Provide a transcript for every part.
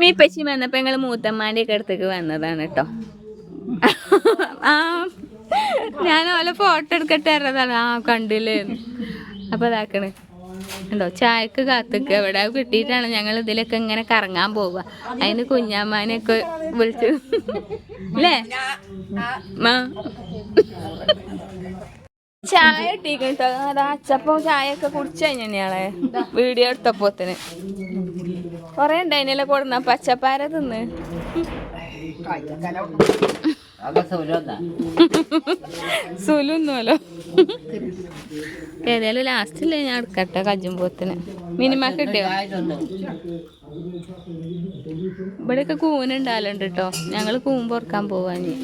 Me പശി വന്നപ്പോ ഞങ്ങൾ മൂത്തമ്മാന്റെ ഒക്കെ അടുത്തേക്ക് വന്നതാണ് കേട്ടോ ആ ഞാൻ ഓലെ ഫോട്ടോ എടുക്കട്ടെ അറിയതാണ് ആ കണ്ടില്ലേ? അപ്പൊ ഇതാക്കണ് ഉണ്ടോ ചായക്ക് കാത്തുക്ക്. എവിടെ കിട്ടിയിട്ടാണ് ഞങ്ങൾ ഇതിലൊക്കെ ഇങ്ങനെ കറങ്ങാൻ പോവുക അതിന് കുഞ്ഞാമാനെയൊക്കെ വിളിച്ചു. അല്ലേ ചായ ഇട്ടിട്ടോ അതാ അച്ചപ്പം ചായ ഒക്കെ കുടിച്ചു കഴിഞ്ഞാളെ വീഡിയോ എടുത്തപ്പോത്തിന്. കൊറേ ഉണ്ടായിനല്ലേ കൊടുന്ന പച്ചപ്പാര തിന്ന്. സുലുന്നോലോ ഏതായാലും ലാസ്റ്റില്ലേ ഞാൻ എടുക്കട്ടെ കജുമ്പോത്തിന് മിനിമ കിട്ടിയോ? ഇവിടെയൊക്കെ കൂനുണ്ടാവലുണ്ട് കേട്ടോ ഞങ്ങൾ കൂമ്പ് ഓർക്കാൻ പോവാനി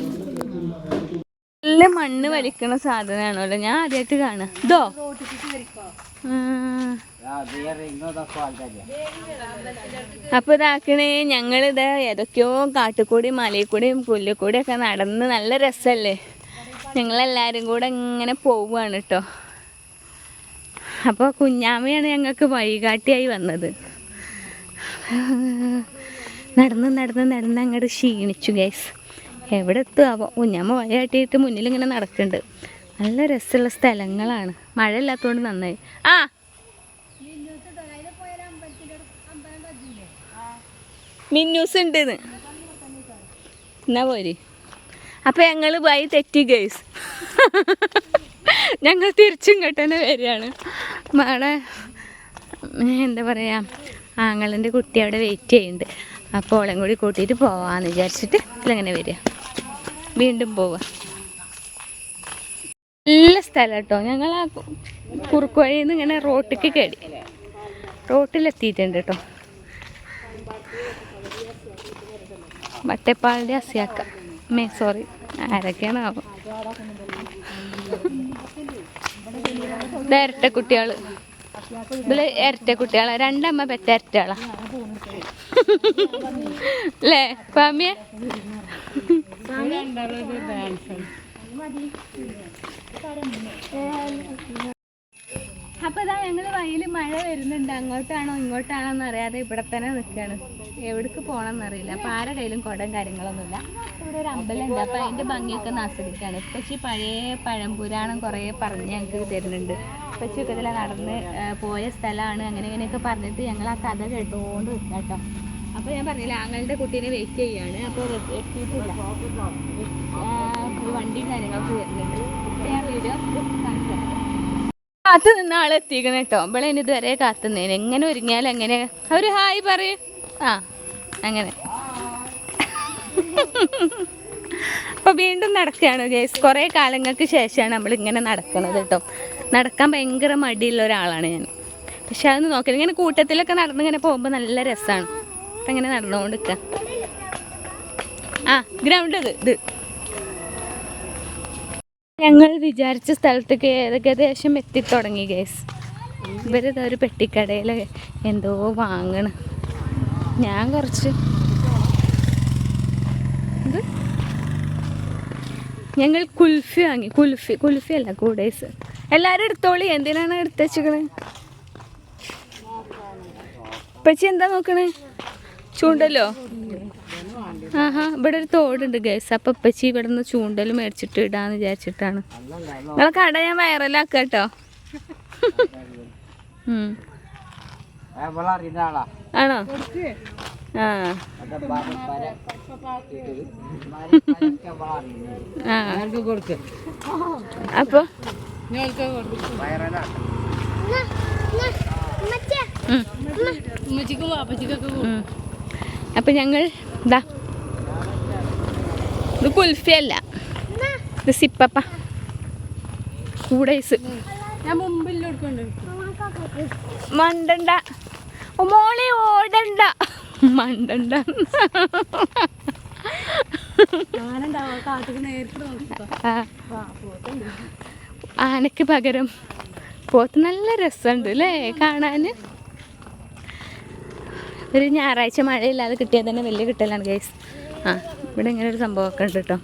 നല്ല മണ്ണ് വലിക്കണ സാധനമാണല്ലോ. ഞാൻ ആദ്യമായിട്ട് കാണാം. അപ്പൊ ഇതാക്കണേ ഞങ്ങളിത് ഏതൊക്കെയോ കാട്ടുകൂടി മലയിൽ കൂടിയും ഒക്കെ നടന്ന് നല്ല രസമല്ലേ ഞങ്ങളെല്ലാരും കൂടെ ഇങ്ങനെ പോവുകയാണ് കേട്ടോ. അപ്പോൾ കുഞ്ഞാമ്മയാണ് ഞങ്ങൾക്ക് വഴികാട്ടിയായി വന്നത്. നടന്ന് നടന്ന് നടന്ന് അങ്ങോട്ട് ക്ഷീണിച്ചു ഗൈസ് എവിടെ എത്തുമാവോ കുഞ്ഞമ്മ മുന്നിൽ ഇങ്ങനെ നടക്കുന്നുണ്ട് നല്ല രസമുള്ള സ്ഥലങ്ങളാണ്. മഴ ഇല്ലാത്തതുകൊണ്ട് നന്നായി. ആ. മിന്നൂസ് ഉണ്ടെന്ന് എന്നാ പോര്? അപ്പം ഞങ്ങൾ വഴി തെറ്റി ഗൈസ് ഞങ്ങൾ തിരിച്ചും ഇങ്ങോട്ട് വരികയാണ്. മാടെ എന്താ പറയുക ആങ്ങളന്റെ കുട്ടി അവിടെ വെയിറ്റ് ചെയ്യുന്നുണ്ട്. അപ്പോൾ ഓളെയും കൂടി കൂട്ടിയിട്ട് പോവാന്ന് വിചാരിച്ചിട്ട് ഇതിലങ്ങനെ വരിക. വീണ്ടും പോവുക നല്ല സ്ഥലം കേട്ടോ ഞങ്ങൾ ആ കുറുക്കുവഴിയിൽ നിന്ന് ഇങ്ങനെ റോട്ടിക്ക് കയറി റോട്ടിലെത്തിയിട്ടുണ്ട് കേട്ടോ വട്ടപ്പാളിന്റെ അസിയാക്ക. May sorry. ആരൊക്കെയാണ് ആവും? ഇത് ഇരട്ട കുട്ടികൾ ഇതിൽ ഇരട്ട കുട്ടികളാ. രണ്ടമ്മ പെറ്റ ഇരട്ടകളാ. അല്ലേ? പാമ്മിയെ അപ്പൊ ഇതാ ഞങ്ങൾ വഴിയിൽ മഴ വരുന്നുണ്ട്. അങ്ങോട്ടാണോ ഇങ്ങോട്ടാണോ എന്ന് അറിയാതെ ഇവിടെ തന്നെ നിൽക്കാണ് എവിടേക്ക് പോകണം എന്നറിയില്ല അപ്പൊ ആരുടെ കയ്യിലും കുടം കാര്യങ്ങളൊന്നുമില്ല. ഇവിടെ ഒരു അമ്പലം ഉണ്ട് അപ്പൊ അതിന്റെ ഭംഗിയൊക്കെ ഒന്ന് ആസ്വദിക്കാണ്. പക്ഷേ പഴയ പഴംപുരാണം കുറെ പറഞ്ഞ് ഞങ്ങൾക്ക് തരുന്നുണ്ട്. പക്ഷേ ഒക്കെ ഇതിലെ നടന്ന് പോയ സ്ഥലമാണ്. അങ്ങനെ ഇങ്ങനെയൊക്കെ പറഞ്ഞിട്ട് ഞങ്ങൾ ആ കഥ കേട്ടുകൊണ്ട് നിൽക്കാം കേട്ടോ അപ്പൊ ഞാൻ പറഞ്ഞില്ല ആങ്ങളുടെ കുട്ടീനെ വെയിറ്റ് ചെയ്യാണ്. അപ്പോൾ എത്തിയിട്ടില്ല വണ്ടി കാര്യങ്ങളൊക്കെ വരുന്നുണ്ട്. ഞാൻ വീഡിയോ. കാത്തു നിന്ന ആളെ എത്തിക്കണം കേട്ടോ. ഇനി ഇതുവരെ കാത്തുന്നേന്. എങ്ങനെ ഒരുങ്ങിയാൽ എങ്ങനെ അവർ ഹായ് പറയും. ആ അങ്ങനെ. അപ്പോൾ വീണ്ടും നടക്കുകയാണ് ഗേസ് കുറേ കാലങ്ങൾക്ക് ശേഷമാണ് നമ്മൾ ഇങ്ങനെ നടക്കുന്നത് കേട്ടോ. നടക്കാൻ ഭയങ്കര മടിയുള്ള ഒരാളാണ് ഞാൻ. പക്ഷെ അതൊന്ന് നോക്കില്ല ഇങ്ങനെ കൂട്ടത്തിലൊക്കെ നടന്നിങ്ങനെ പോകുമ്പോൾ നല്ല രസമാണ് അപ്പം ഇങ്ങനെ നടന്നുകൊണ്ട് നിൽക്കുക ആ ഗ്രൗണ്ട് ഇത് ഇത്. ഞങ്ങൾ വിചാരിച്ച സ്ഥലത്തേക്ക് ഏകദേശം എത്തിത്തുടങ്ങി ഗേസ് ഇവരിത് ഒരു പെട്ടിക്കടയിൽ എന്തോ വാങ്ങണ്. ഞാൻ കുറച്ച് ഇത്. ഞങ്ങൾ കുൽഫി വാങ്ങി കുൽഫി കുൽഫി അല്ല കൂടേസ്. എല്ലാവരും എടുത്തോളി എന്തിനാണ് എടുത്ത് വെച്ചിക്കണേ പച്ചി എന്താ നോക്കണേ? ചൂണ്ടല്ലോ ആഹാ ഇവിടെ ഒരു തോടുണ്ട് ഗൈസ് അപ്പൊ ഇപ്പച്ചി ഇവിടെ നിന്ന് ചൂണ്ടൽ മേടിച്ചിട്ട് ഇടാന്ന് വിചാരിച്ചിട്ടാണ്. നിങ്ങളെ കട ഞാൻ വൈറലാക്കാം കേട്ടോ. ആണോ? ആ. അപ്പൊ? ഉമ്മച്ചിക്കും ഉം. അപ്പൊ ഞങ്ങൾ ഇതാ ഇത് കുൽഫിയല്ല. ഇത് സിപ്പപ്പ. കൂടൈസ് ഞാൻ മുമ്പിൽ മണ്ടണ്ട. മോളെ ഓടണ്ട. മണ്ടണ്ട. ആനക്ക് പകരം പോത്ത് നല്ല രസമുണ്ട് അല്ലേ? കാണാൻ ഒരു ഞായറാഴ്ച മഴയില്ലാതെ കിട്ടിയാൽ തന്നെ വലിയ കിട്ടലാണ് ഗൈസ് ആ. ഇവിടെ ഇങ്ങനെ ഒരു സംഭവമൊക്കെ ഉണ്ട് കേട്ടോ.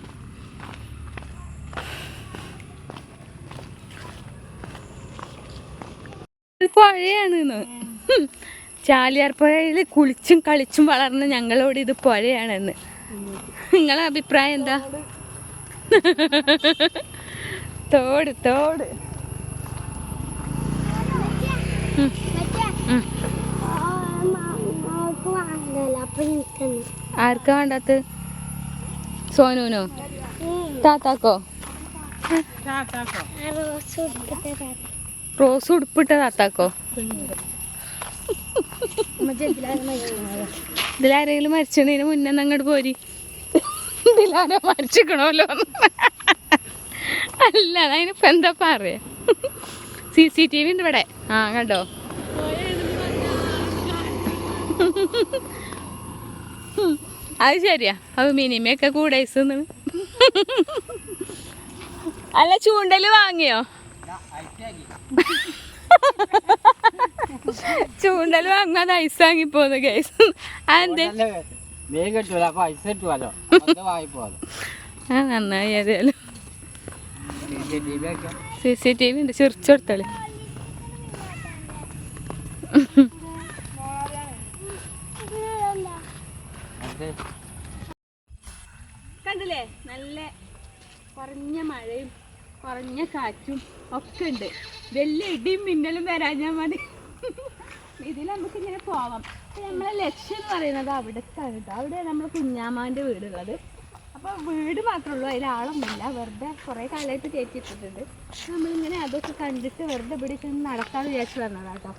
പുഴയാണ് ചാലിയാർ പുഴയിൽ കുളിച്ചും കളിച്ചും വളർന്ന ഞങ്ങളോട് ഇത് പുഴയാണെന്ന്. നിങ്ങളെ അഭിപ്രായം എന്താ? തോട് തോട്. ആർക്കാ വേണ്ടാത്ത? സോനുനോ? താത്താക്കോ? റോസ് ഉടുപ്പിട്ട താത്താക്കോ? ഇതിലാരെങ്കിലും മരിച്ചതിന് മുന്നേ അങ്ങോട്ട് പോരി. ഇതിലാരോ മരിച്ചിക്കണമല്ലോ അല്ല അതിനിപ്പോ എന്താ പറയാ? സി സി ടി വി ഉണ്ട് ഇവിടെ. ആ കണ്ടോ? അത് ശരിയാ. അത് മിനിമയൊക്കെ കൂടെ അല്ല ചൂണ്ടൽ വാങ്ങിയോ? ചൂണ്ടൽ വാങ്ങാൻ ഐസ് വാങ്ങി പോന്ന് കേസ് അതെന്തേ? മീൻ കിട്ടൂല. അപ്പൊ ഐസ് കിട്ടുമല്ലോ അത് ആ നന്നായി അതെയല്ലോ സി സി ടി വി ഉണ്ട് ചിറിച്ചെടുത്തളി അത് കണ്ടില്ലേ? നല്ല കുറഞ്ഞ മഴയും കുറഞ്ഞ കാറ്റും ഒക്കെ ഉണ്ട്. വലിയ ഇടിയും മിന്നലും വരാഞ്ഞാൽ മതി ഇതിൽ നമുക്ക് ഇങ്ങനെ പോവാം. അപ്പൊ നമ്മളെ ലക്ഷ്യം എന്ന് പറയുന്നത് അവിടത്താണ് കേട്ടോ. അവിടെ നമ്മളെ കുഞ്ഞാമാന്റെ വീടുള്ളത്. അപ്പോൾ വീട് മാത്രമേ ഉള്ളൂ. അതിൽ ആളൊന്നുമില്ല. വെറുതെ കുറേ കാലമായിട്ട് കയറ്റിയിട്ടിട്ടുണ്ട്. നമ്മളിങ്ങനെ അതൊക്കെ കണ്ടിട്ട് വെറുതെ ഇവിടെ ചെന്ന് നടക്കാമെന്ന് വിചാരിച്ചു വന്നതാണ് കേട്ടോ.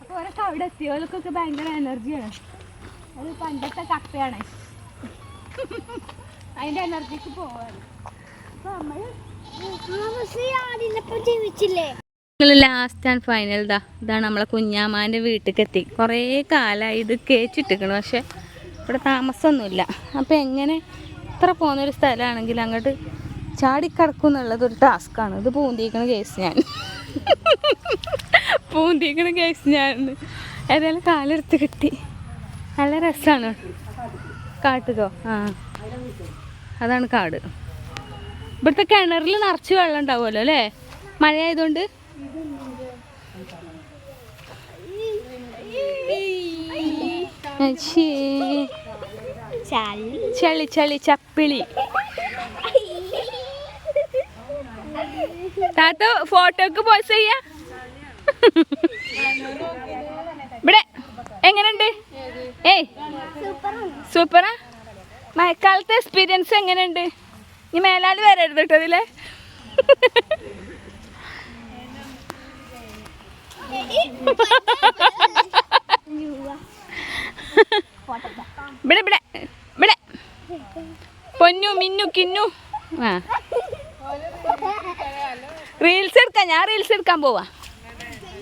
അപ്പോൾ അവിടെ എത്തിയവർക്കൊക്കെ ഭയങ്കര എനർജിയാണ് അത് പണ്ടത്തെ കപ്പയാണ്. അതിന്റെ എനർജിക്ക് പോവാണ്. അപ്പൊ നമ്മൾ ജീവിച്ചില്ലേ? ലാസ്റ്റ് ആൻഡ് ഫൈനൽ ഇതാ ഇതാണ് നമ്മളെ കുഞ്ഞാമാന്റെ വീട്ടിലേക്ക് എത്തി കുറേ കാലമായി ഇത് കേച്ചിട്ടിരിക്കണു പക്ഷെ ഇവിടെ താമസമൊന്നുമില്ല. അപ്പോൾ എങ്ങനെ ഇത്ര പോകുന്നൊരു സ്ഥലമാണെങ്കിൽ അങ്ങോട്ട് ചാടിക്കിടക്കും എന്നുള്ളത് ഒരു ടാസ്ക്കാണ്. ഇത് പൂന്തിക്കണ കേസ് ഞാൻ. പൂന്തിക്കണ കേസ് ഞാൻ. ഏതായാലും കാലെടുത്ത് കിട്ടി. നല്ല രസമാണ് കാട്ടുകോ ആ. അതാണ് കാട്. ഇവിടുത്തെ കിണറിൽ നിറച്ച് വെള്ളം ഉണ്ടാവുമല്ലോ അല്ലേ? മഴ ആയതുകൊണ്ട് അച്ഛേ. ചളി ചളി ചപ്പിളി. താത്ത ഫോട്ടോക്ക് പോസ് ചെയ്യാ? എങ്ങനെയുണ്ട്? ഏയ് സൂപ്പറാ? മഴക്കാലത്തെ എക്സ്പീരിയൻസ് എങ്ങനെയുണ്ട്? ഇനി മേലാൽ വരരുത് കേട്ടോ ഇവിടെ പൊന്നു മിന്നു കിന്നു. ആ. റീൽസ് എടുക്കാം ഞാൻ റീൽസ് എടുക്കാൻ പോവാ.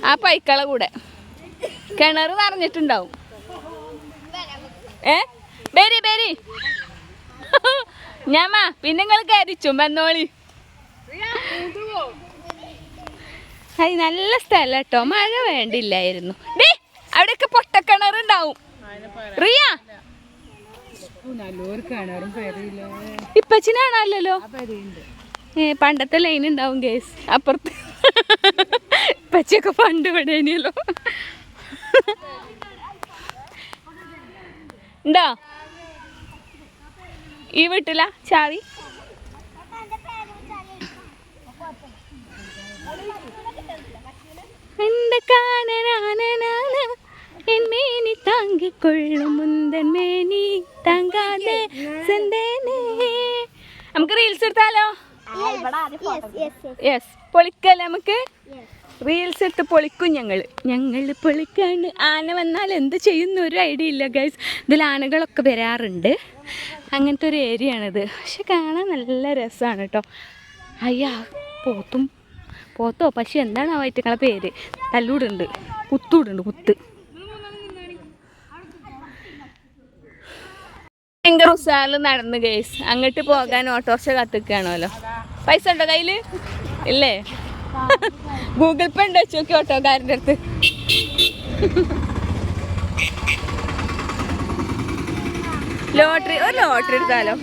ആ പൈക്കള കൂടെ. കിണർ നിറഞ്ഞിട്ടുണ്ടാവും ഏ? ബേരി ബേരി. ഞാമാ പിന്നെ നിങ്ങൾ കരിച്ചു വന്നോളി. അത് നല്ല സ്ഥലം കേട്ടോ മഴ വേണ്ടില്ലായിരുന്നു. ഡേ അവിടെയൊക്കെ പൊട്ടക്കിണറുണ്ടാവും റിയ? ഇപ്പച്ചിനാണല്ലോ ഏ പണ്ടത്തെ ലൈൻ ഉണ്ടാവും കേസ് അപ്പുറത്ത്. ഇപ്പച്ചിയൊക്കെ പണ്ട് വിടേനിയല്ലോ ഉണ്ടോ? ഈ വീട്ടില? ചാവി? എന്റെ കാനനാനനാന മുന്തൻ മേനി താങ്കാതെ നമുക്ക് റീൽസ് എടുത്താലോ? യെസ് പൊളിക്കല്ലേ നമുക്ക്? റീൽസ് എടുത്ത് പൊളിക്കും ഞങ്ങൾ ഞങ്ങൾ പൊളിക്കാണ്. ആന വന്നാൽ എന്ത് ചെയ്യുന്ന? ഒരു ഐഡിയ ഇല്ല ഗൈസ് ഇതിൽ ആനകളൊക്കെ വരാറുണ്ട്. അങ്ങനത്തെ ഒരു ഏരിയ ആണിത്. പക്ഷെ കാണാൻ നല്ല രസമാണ് കേട്ടോ അയ്യാ പോത്തും പോത്തോ പക്ഷെ എന്താണ് ആ വയറ്റുകളെ പേര്? തല്ലൂടുണ്ട്. കുത്തൂടുണ്ട് കുത്ത്. ഭയങ്കര ഉത്സാഹം നടന്നു ഗൈസ് അങ്ങോട്ട് പോകാൻ ഓട്ടോറിക്ഷ കത്തിക്കുകയാണല്ലോ പൈസ ഉണ്ടോ കയ്യിൽ? ഇല്ലേ? ഗൂഗിൾ പേ ഉണ്ട് വെച്ച് നോക്കി ഓട്ടോക്കാരന്റെ അടുത്ത്. ലോട്ടറി ഒരു ലോട്ടറി എടുത്താലോ?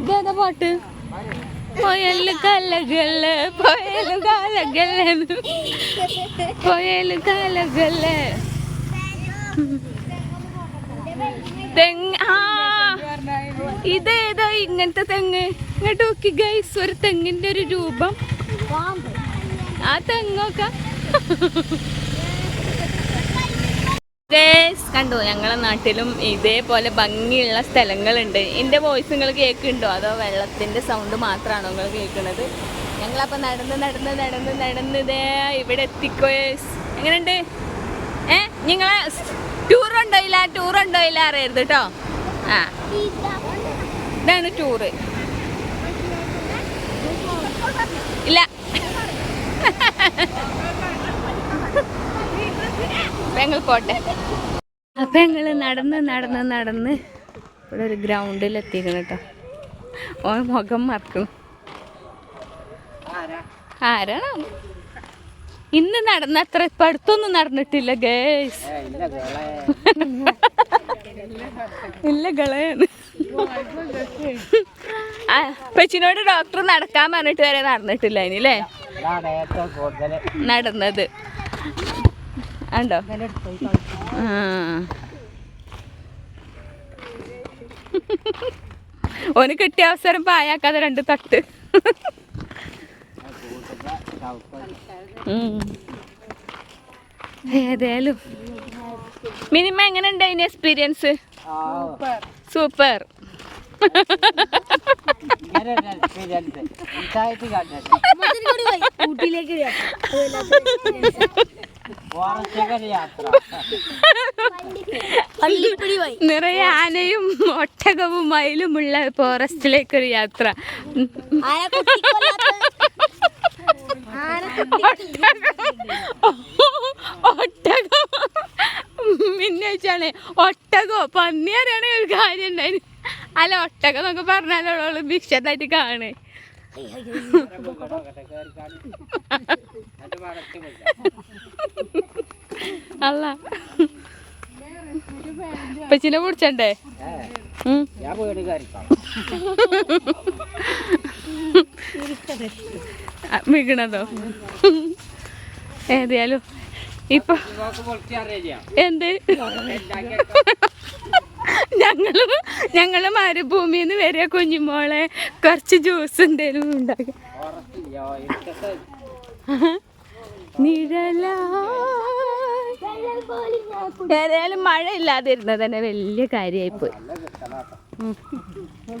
ഇതേതാ പാട്ട്? പോയൽ കലകൾ പോയൽ കലകൾ പോയൽ കലകൾ തെങ്ങ് ആ ഇതേതാ ഇങ്ങനത്തെ തെങ്ങ്. ഇങ്ങോട്ട് നോക്കി ഗൈസ് ഒരു തെങ്ങിന്റെ ഒരു രൂപം. ആ തെങ്ങൊക്കെ കണ്ടു കണ്ടോ ഞങ്ങളെ നാട്ടിലും ഇതേപോലെ ഭംഗിയുള്ള സ്ഥലങ്ങളുണ്ട്. എന്റെ വോയിസ് നിങ്ങൾ കേൾക്കുന്നുണ്ടോ? അതോ വെള്ളത്തിന്റെ സൗണ്ട് മാത്രമാണോ നിങ്ങൾ കേൾക്കുന്നത്? ഞങ്ങളപ്പോൾ നടന്ന് നടന്ന് നടന്ന് നടന്ന് ഇവിടെ എത്തിക്കോയേസ് എങ്ങനെയുണ്ട്? ഏ നിങ്ങളെ ടൂർ ഉണ്ടോയില്ല ടൂർ ഉണ്ടോയില്ല അറിയരുത് കേട്ടോ ആ. ഇതാണ് ടൂർ ഇല്ല. അപ്പൊ ഞങ്ങൾ പോട്ടെ. അപ്പൊ ഞങ്ങൾ നടന്ന് നടന്ന് നടന്ന് ഇവിടെ ഒരു ഗ്രൗണ്ടിൽ എത്തിക്കണം കേട്ടോ ഓ മുഖം മറക്കും ആരാണോ? ഇന്ന് നടന്ന അത്ര ഇപ്പൊ അടുത്തൊന്നും നടന്നിട്ടില്ല ഗേസ് ഇല്ല ഗളയാണ് പെച്ചിനോട് ഡോക്ടർ നടക്കാൻ പറഞ്ഞിട്ട് വരെ നടന്നിട്ടില്ല ഇനില്ലേ നടന്നത്. ഉണ്ടോ ആ. ഓന് കിട്ടിയ അവസരം പായാക്കാതെ രണ്ട് തട്ട്. ഏതായാലും. മിനിമ എങ്ങനെ ഉണ്ടായിന് എക്സ്പീരിയൻസ് സൂപ്പർ. നിറയെ ആനയും ഒട്ടകവും മയിലുമുള്ള ഫോറസ്റ്റിലേക്കൊരു യാത്ര. ആരെ ഒട്ടകം. പിന്നെ വെച്ചാണ് ഒട്ടകോ? പന്നിയാരാണ് ഒരു കാര്യം ഉണ്ടായി അല്ല ഒട്ടകം എന്നൊക്കെ പറഞ്ഞാലോൾ ഭിക്ഷത്തായിട്ട് കാണേ അല്ല. പച്ചിനെ പിടിച്ചണ്ടേ. ഞാൻ വീണതോ ഏതായാലും ഇപ്പൊ എന്ത്? ഞങ്ങൾ ഞങ്ങൾ മരുഭൂമിന്ന് വരെ കുഞ്ഞുമോളെ കുറച്ച് ജ്യൂസ് എന്തേലും ഉണ്ടാക്കി. ഏതായാലും മഴ ഇല്ലാതിരുന്നത് തന്നെ വലിയ കാര്യമായി പോയി കിട്ടണം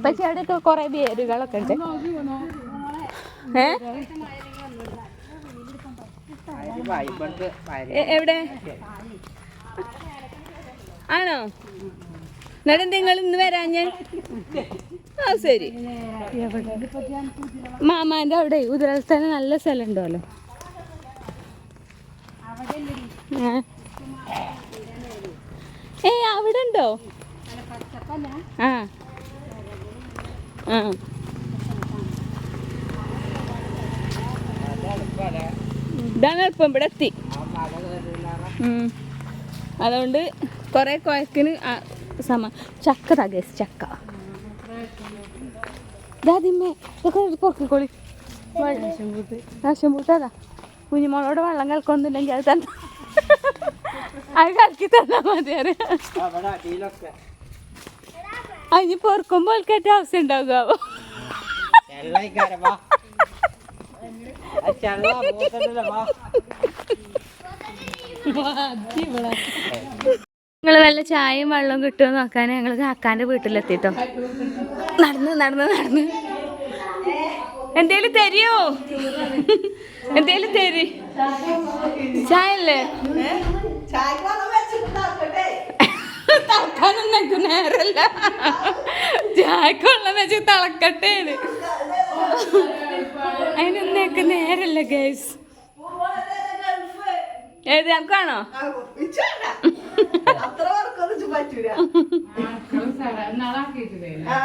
പക്ഷെ അവിടെയൊക്കെ കുറെ വേരുകളൊക്കെ ഉണ്ട് ഏ അതിന് വൈബണ്ട് എ- എവിടെ? ആണോ? നിങ്ങൾ ഇന്ന് ഞാൻ? ആ ശരി. മാമാന്റെ അവിടെ ഉദരസ്ഥലം നല്ല സ്ഥലം ഉണ്ടല്ലോ. ഏ അവിടെ ഉണ്ടോ? ആ. ആ. ഇതാണ് എളുപ്പം ഇവിടെ എത്തി. അതുകൊണ്ട് കുറെ കുഴക്കിന് സമ ചക്ക തകേസ് ചക്ക. പൊക്കിക്കോളി. രാശം പൂട്ടതാ കുഞ്ഞുമോളോട് വെള്ളം കലക്കൊന്നുമില്ലെങ്കിൽ അത് തന്നെ അത് കലക്കി തന്നാ മതി അറിയാം അവിടെ അടിയിലൊക്കെ അതിന് പൊറുക്കുമ്പോൾ കേട്ട അവസ്ഥ ഉണ്ടാകുമോ ചെള്ളൈക്കാരെ വാ ആ ചെള്ള പോത്തല്ലേ വാ നിങ്ങൾ വല്ല ചായയും വെള്ളവും കിട്ടുമോ നോക്കാൻ ഞങ്ങൾ കാക്കാന്റെ വീട്ടിലെത്തിട്ടോ. നടന്ന് നടന്ന് നടന്ന്. എന്തേലും തരുമോ എന്തേലും തരി. ചായ അല്ലേ തളക്കാനൊന്നും എനിക്ക് നേരല്ല ചായക്ക് വെള്ളം വെച്ച് തിളക്കട്ടെ അതിനൊന്നും എനിക്ക് നേരല്ല ഗൈസ് ഏത് ഞങ്ങൾക്കാണോ അത്ര വർക്കൊന്നും പറ്റൂല. ആ.